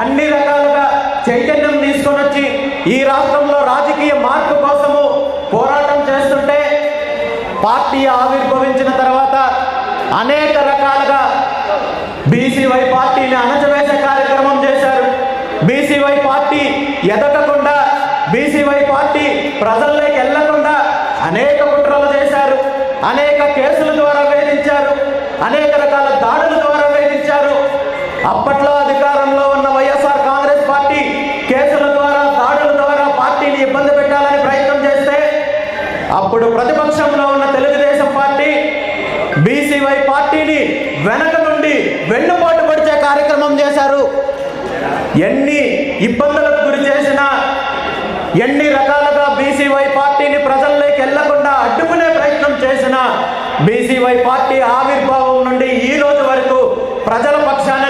అన్ని రకాలుగా చైతన్యం తీసుకొని వచ్చి ఈ రాష్ట్రంలో రాజకీయ మార్పు కోసము పోరాటం చేస్తుంటే పార్టీ ఆవిర్భవించిన తర్వాత అనేక రకాలుగా బీసీవై పార్టీని అణచివేసే కార్యక్రమం చేశారు. బీసీవై పార్టీ ఎదగకుండా బీసీవై పార్టీ ప్రజల్లోకి వెళ్ళకుండా అనేక కుట్రలు చేశారు. అనేక కేసుల ద్వారా వేధించారు. అనేక రకాల దాడుల ద్వారా వేధించారు. అప్పట్లో అప్పుడు ప్రతిపక్షంలో ఉన్న తెలుగుదేశం పార్టీ బీసీవై పార్టీని వెనక నుండి వెన్నుపాటు పడిచే కార్యక్రమం చేశారు. ఎన్ని ఇబ్బందులకు గురి చేసినా ఎన్ని రకాలుగా బీసీవై పార్టీని ప్రజల్లోకి వెళ్ళకుండా అడ్డుకునే ప్రయత్నం చేసిన బీసీవై పార్టీ ఆవిర్భావం నుండి ఈ రోజు వరకు ప్రజల పక్షాన